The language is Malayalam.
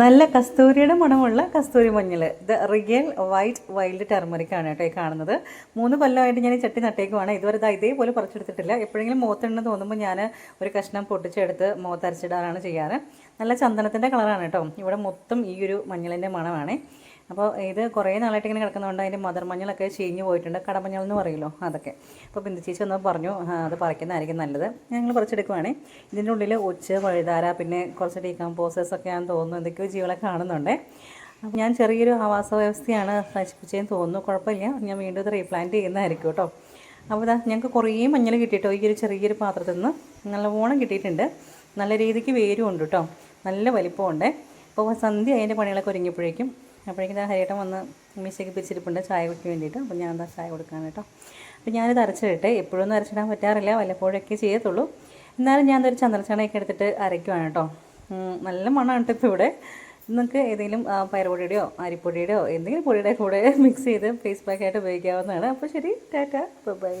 നല്ല കസ്തൂരിയുടെ മണമുള്ള കസ്തൂരി മഞ്ഞൾ ഇത് റിയൽ വൈറ്റ് വൈൽഡ് ടെർമറിക് ആണ് കേട്ടോ ഈ കാണുന്നത്. മൂന്ന് കൊല്ലമായിട്ട് ഞാൻ ഈ ചട്ടി നട്ടേക്കുവാണ്. ഇതുവരെ ഇത് ഇതേപോലെ പറിച്ചെടുത്തിട്ടില്ല. എപ്പോഴെങ്കിലും മുഖത്തുണ്ടെന്ന് തോന്നുമ്പോൾ ഞാൻ ഒരു കഷ്ണം പൊട്ടിച്ചെടുത്ത് മുഖത്തരച്ചിടാറാണ് ചെയ്യാറ്. നല്ല ചന്ദനത്തിന്റെ കളറാണ് കേട്ടോ. ഇവിടെ മൊത്തം ഈ ഒരു മഞ്ഞളിന്റെ മണമാണേ. അപ്പോൾ ഇത് കുറേ നാളായിട്ട് ഇങ്ങനെ കിടക്കുന്നതുകൊണ്ട് അതിന്റെ മദർ മഞ്ഞളൊക്കെ ചീഞ്ഞു പോയിട്ടുണ്ട്. കടമഞ്ഞൾ എന്ന് പറയുമല്ലോ അതൊക്കെ. അപ്പോൾ ബിന്ദു ചേച്ചി ഒന്ന് പറഞ്ഞു അത് പറിക്കുന്നതായിരിക്കും നല്ലത്. ഞങ്ങൾ പറിച്ചെടുക്കുവാണേ ഇതിന്റെ ഉള്ളിൽ ഉച്ച വഴുതാര പിന്നെ കുറച്ച് ഡീകമ്പോസേഴ്സ് ഒക്കെ തോന്നുന്നു. എന്തൊക്കെയോ ജീവികളെ കാണുന്നുണ്ടേ. ഞാൻ ചെറിയൊരു ആവാസ വ്യവസ്ഥയാണ് നശിപ്പിച്ചതെന്ന് തോന്നുന്നു. കുഴപ്പമില്ല. ഞാൻ വീണ്ടും ഇത് റീപ്ലാന്റ് ചെയ്യുന്നതായിരിക്കും കേട്ടോ. അപ്പോൾ ഇതാ ഞങ്ങൾക്ക് കുറേ മഞ്ഞൾ കിട്ടിയിട്ടോ. ഈ ഒരു ചെറിയൊരു പാത്രത്തിൽ നിന്ന് നല്ലവണ്ണം കിട്ടിയിട്ടുണ്ട്. നല്ല രീതിക്ക് വേരും ഉണ്ട് കേട്ടോ. നല്ല വലിപ്പമുണ്ട്. അപ്പോൾ സന്ധ്യ അതിന്റെ പണികളൊക്കെ ഒരുങ്ങിയപ്പോഴേക്കും അപ്പോഴേക്കും ഞാൻ ഹരിയേട്ടൻ വന്ന് മിസ്സേക്ക് പിരിച്ചിരിപ്പുണ്ട് ചായ കുടിക്കാൻ വേണ്ടിയിട്ട്. അപ്പോൾ ഞാൻ എന്താ ചായ കൊടുക്കാൻ കേട്ടോ. അപ്പോൾ ഞാനിത് അരച്ചിട്ടെ എപ്പോഴൊന്നും അരച്ചിടാൻ പറ്റാറില്ല. വല്ലപ്പോഴൊക്കെ ചെയ്യത്തുള്ളൂ. എന്നാലും ഞാൻ ഒരു ചന്ദ്രച്ചണയൊക്കെ എടുത്തിട്ട് അരയ്ക്കുവാണ് കേട്ടോ. നല്ല മണമാണ് കേട്ടോ ഇവിടെ. നിങ്ങൾക്ക് ഏതെങ്കിലും പയറുപൊടിയുടെയോ അരിപ്പൊടിയുടെയോ എന്തെങ്കിലും പൊടിയുടെ കൂടെ മിക്സ് ചെയ്ത് ഫേസ് പാക്കായിട്ട് ഉപയോഗിക്കാവുന്നതാണ്. അപ്പോൾ ശരി ടാറ്റ. ബൈ